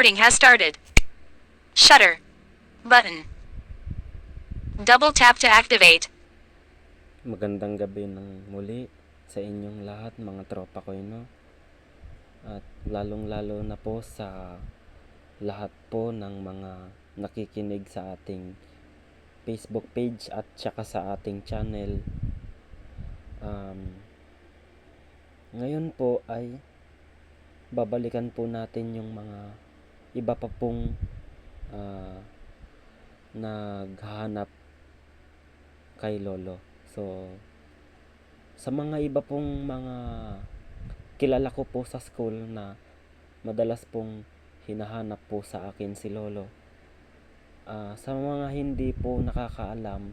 Recording has started. Shutter. Button. Double tap to activate. Magandang gabi ng muli sa inyong lahat mga tropa ko no. At lalong lalo na po sa lahat po ng mga nakikinig sa ating Facebook page at saka sa ating channel. Um, ngayon po ay babalikan po natin yung mga iba pa pong ah, naghahanap kay Lolo. So, sa mga iba pong mga kilala ko po sa school na madalas pong hinahanap po sa akin si Lolo. Ah, sa mga hindi po nakakaalam,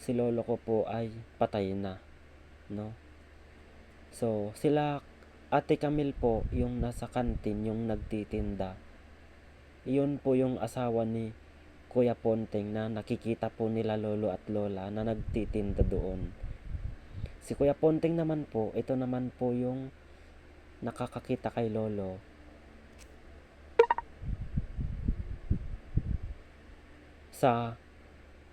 si Lolo ko po ay patay na, no? So, sila Ate Camille po, yung nasa kantin, yung nagtitinda. Iyon po yung asawa ni Kuya Ponteng na nakikita po nila lolo at lola na nagtitinda doon. Si Kuya Ponteng naman po, ito naman po yung nakakakita kay lolo. Sa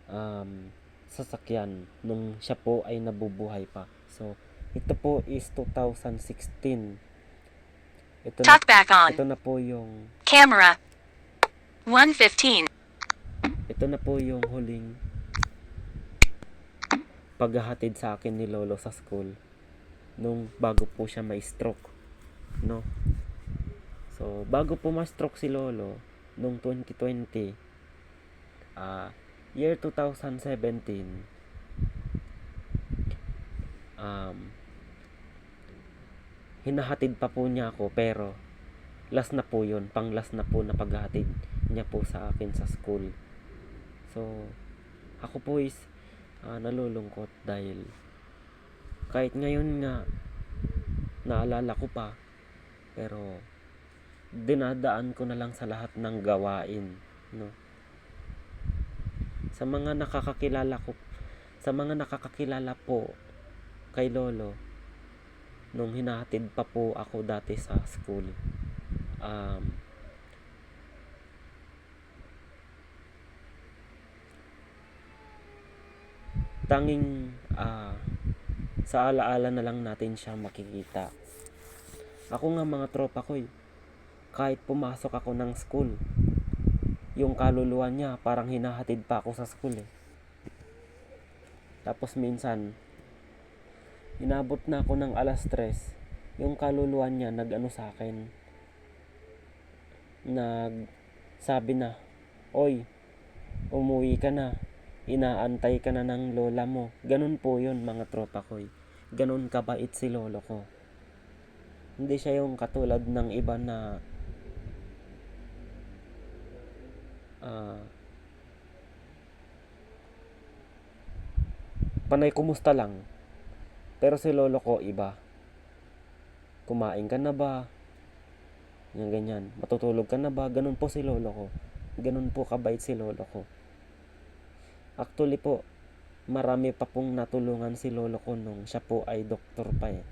um, sasakyan nung siya po ay nabubuhay pa. So, ito po is 2016. Ito na, Talk back ito on. na po yung Camera. 115. Ito na po yung huling paghahatid sa akin ni Lolo sa school nung bago po siya may stroke no so bago po ma-stroke si Lolo nung 2020 ah year 2017 um hinahatid pa po niya ako pero last na po yun pang last na po na paghahatid niya po sa akin sa school. So, ako po is ah, nalulungkot dahil kahit ngayon nga naalala ko pa pero dinadaan ko na lang sa lahat ng gawain no? Sa mga nakakakilala ko sa mga nakakakilala po kay lolo nung hinahatid pa po ako dati sa school um, tanging ah, sa alaala na lang natin siya makikita. Ako nga mga tropa ko eh, kahit pumasok ako ng school, yung kaluluwa niya parang hinahatid pa ako sa school eh. Tapos minsan, inabot na ako ng alas tres, yung kaluluwa niya nag-ano sa akin, nag sabi na, Oy, umuwi ka na inaantay ka na ng lola mo. Ganun po yun mga tropa ko. Ganun kabait si lolo ko. Hindi siya yung katulad ng iba na ah panay kumusta lang. Pero si lolo ko iba. Kumain ka na ba? Yan ganyan. Matutulog ka na ba? Ganun po si lolo ko. Ganun po kabait si lolo ko. Actually po, marami pa pong natulungan si lolo ko nung siya po ay doktor pa eh.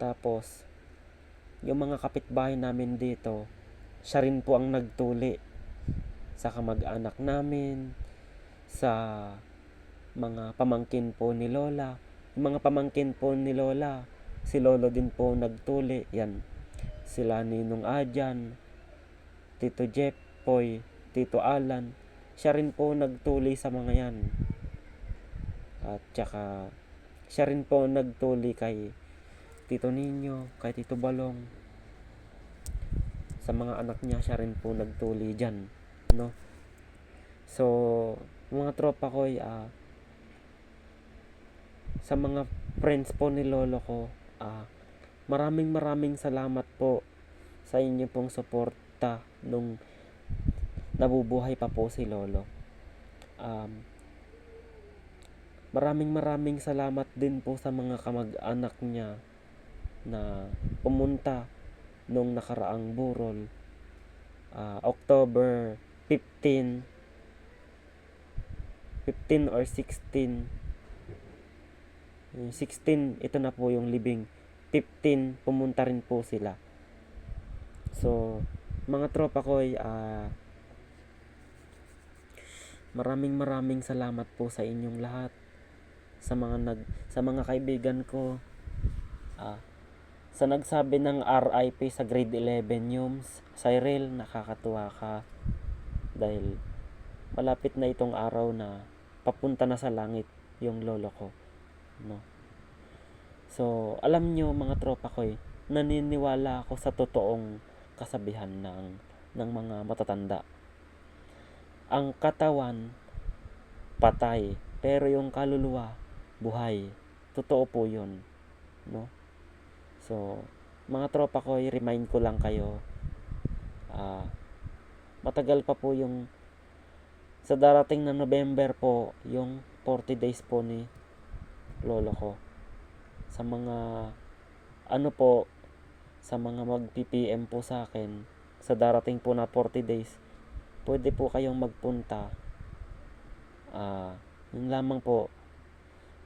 Tapos, yung mga kapitbahay namin dito, siya rin po ang nagtuli sa kamag-anak namin, sa mga pamangkin po ni Lola. Yung mga pamangkin po ni Lola, si Lolo din po nagtuli. Yan, sila Ninong Adjan, Tito Jeff, Poy, Tito Alan, siya rin po nagtuli sa mga yan. At saka, siya rin po nagtuli kay Tito Nino, kay Tito Balong. Sa mga anak niya, siya rin po nagtuli dyan. No? So, mga tropa ko, ah, sa mga friends po ni Lolo ko, ah, maraming maraming salamat po sa inyo pong suporta nung nabubuhay pa po si Lolo. Um, maraming maraming salamat din po sa mga kamag-anak niya na pumunta nung nakaraang burol. Ah, October 15 15 or 16 yung 16 ito na po yung libing. 15 pumunta rin po sila. So, mga tropa ko ay ah, maraming maraming salamat po sa inyong lahat. Sa mga nag sa mga kaibigan ko. Ah, sa nagsabi ng RIP sa grade 11 Yums Cyril nakakatuwa ka. Dahil malapit na itong araw na papunta na sa langit yung lolo ko no? So alam nyo mga tropa ko eh naniniwala ako sa totoong kasabihan ng ng mga matatanda. Ang katawan patay. Pero yung kaluluwa buhay. Totoo po yun no? So mga tropa ko remind ko lang kayo ah matagal pa po yung sa darating na November po yung 40 days po ni lolo ko. Sa mga ano po sa mga mag PPM po sa akin sa darating po na 40 days pwede po kayong magpunta. Ah yun lamang po.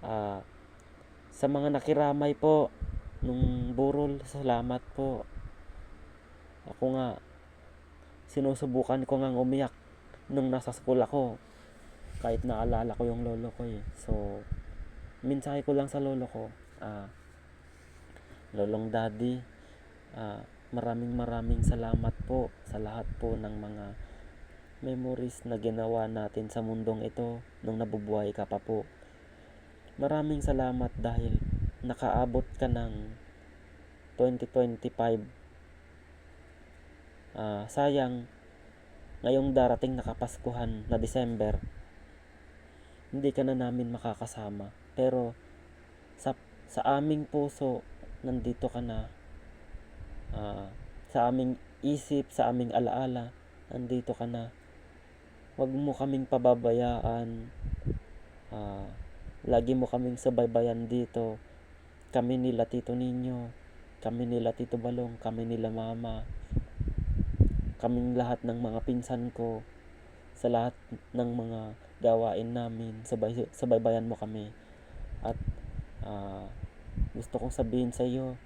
Ah sa mga nakiramay po nung burol salamat po. Ako nga sinusubukan ko ngang umiyak nung nasa school ako. Kahit naalala ko yung lolo ko eh. So mensahe ko lang sa lolo ko ah lolong daddy ah maraming maraming salamat po sa lahat po ng mga memories na ginawa natin sa mundong ito nung nabubuhay ka pa po. Maraming salamat dahil nakaabot ka ng 2025. Ah, sayang ngayong darating na kapaskuhan na December hindi ka na namin makakasama pero sa sa aming puso nandito ka na Ah, sa aming isip sa aming alaala nandito ka na Huwag mo kaming pababayaan. Ah, lagi mo kaming subaybayan dito. Kami nila Tito Ninyo, kami nila Tito Balong, kami nila Mama. Kaming lahat ng mga pinsan ko sa lahat ng mga gawain namin, sabay, sabaybayan mo kami. At ah, gusto kong sabihin sa iyo,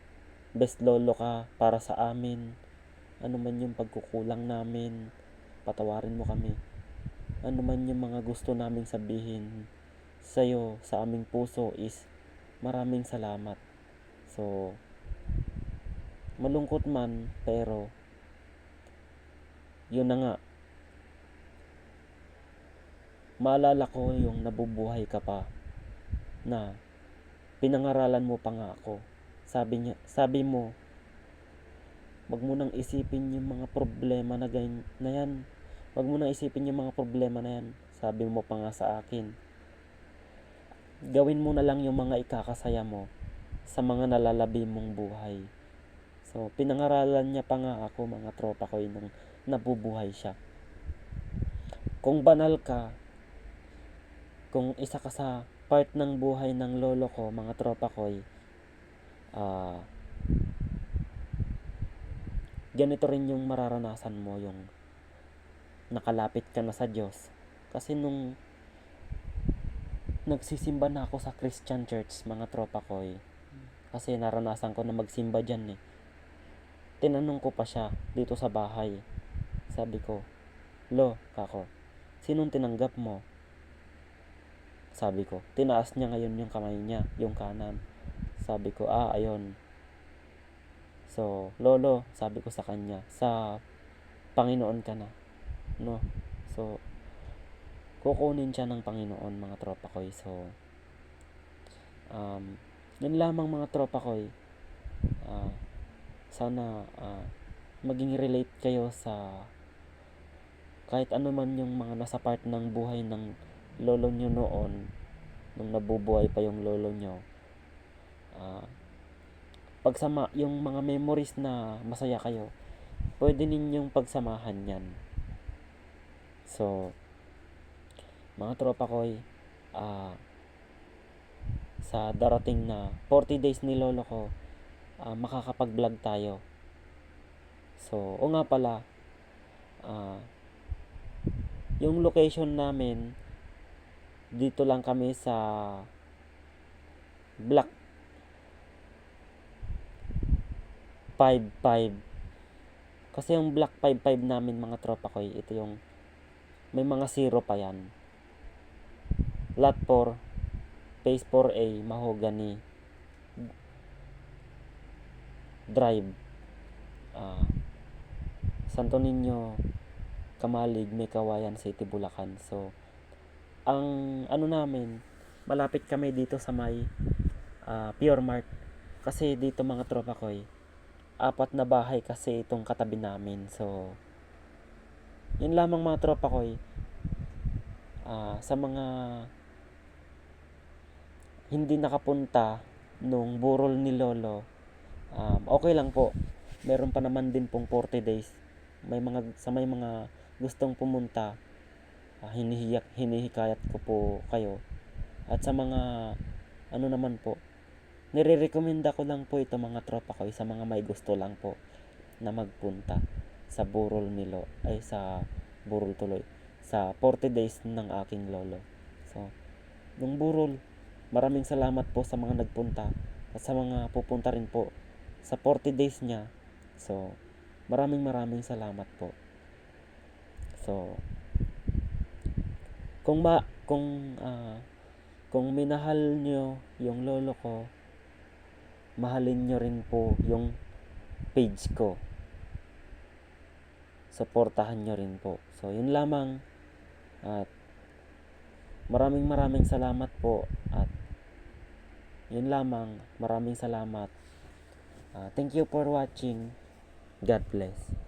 best lolo ka para sa amin. Ano man yung pagkukulang namin, patawarin mo kami ano man yung mga gusto naming sabihin sa'yo, sa aming puso is maraming salamat. So, malungkot man, pero yun na nga. Maalala ko yung nabubuhay ka pa na pinangaralan mo pa nga ako. Sabi niya, sabi mo, wag mo nang isipin yung mga problema na ganyan na yan Huwag mo na isipin yung mga problema na yan. Sabi mo pa nga sa akin. Gawin mo na lang yung mga ikakasaya mo sa mga nalalabi mong buhay. So, pinangaralan niya pa nga ako mga tropa ko nung nabubuhay siya. Kung banal ka, kung isa ka sa part ng buhay ng lolo ko, mga tropa ko, ah, ganito rin yung mararanasan mo yung nakalapit ka na sa Diyos. Kasi nung nagsisimba na ako sa Christian Church, mga tropa ko. Kasi naranasan ko na magsimba dyan eh. Tinanong ko pa siya dito sa bahay. Sabi ko, Lo, kako, sinong tinanggap mo? Sabi ko, tinaas niya ngayon yung kamay niya, yung kanan. Sabi ko, ah, ayon. So, lolo, sabi ko sa kanya, sa Panginoon ka na no so kukunin siya ng Panginoon mga tropa ko so um, yun lamang mga tropa ko uh, sana uh, maging relate kayo sa kahit ano man yung mga nasa part ng buhay ng lolo nyo noon nung nabubuhay pa yung lolo nyo uh, pagsama yung mga memories na masaya kayo pwede ninyong pagsamahan yan So, mga tropa ko uh, sa darating na 40 days ni lolo ko, uh, makakapag-vlog tayo. So, o nga pala, uh, yung location namin, dito lang kami sa block 55 Kasi yung Black 55 namin mga tropa ko, ito yung may mga zero pa yan. Lot 4, Phase 4A, Mahogany, Drive, ah, Santo Niño, Kamalig, May City, Bulacan. So, ang ano namin, malapit kami dito sa may ah, Pure Mart. Kasi dito mga tropa ko eh, apat na bahay kasi itong katabi namin. So, yun lamang mga tropa ko eh. Ah, sa mga hindi nakapunta nung burol ni Lolo, um, okay lang po. Meron pa naman din pong 40 days. May mga sa may mga gustong pumunta, ah, hinihiyak hinihikayat ko po kayo. At sa mga ano naman po, nire-recommenda ko lang po ito mga tropa ko sa mga may gusto lang po na magpunta sa burol ni Lo ay sa burol tuloy sa 40 days ng aking lolo. So, nung burol, maraming salamat po sa mga nagpunta at sa mga pupunta rin po sa 40 days niya. So, maraming maraming salamat po. So, kung ma kung ah, kung minahal nyo yung lolo ko, mahalin nyo rin po yung page ko. Suportahan nyo rin po. So, yun lamang. At maraming maraming salamat po. At yun lamang. Maraming salamat. Ah, thank you for watching. God bless.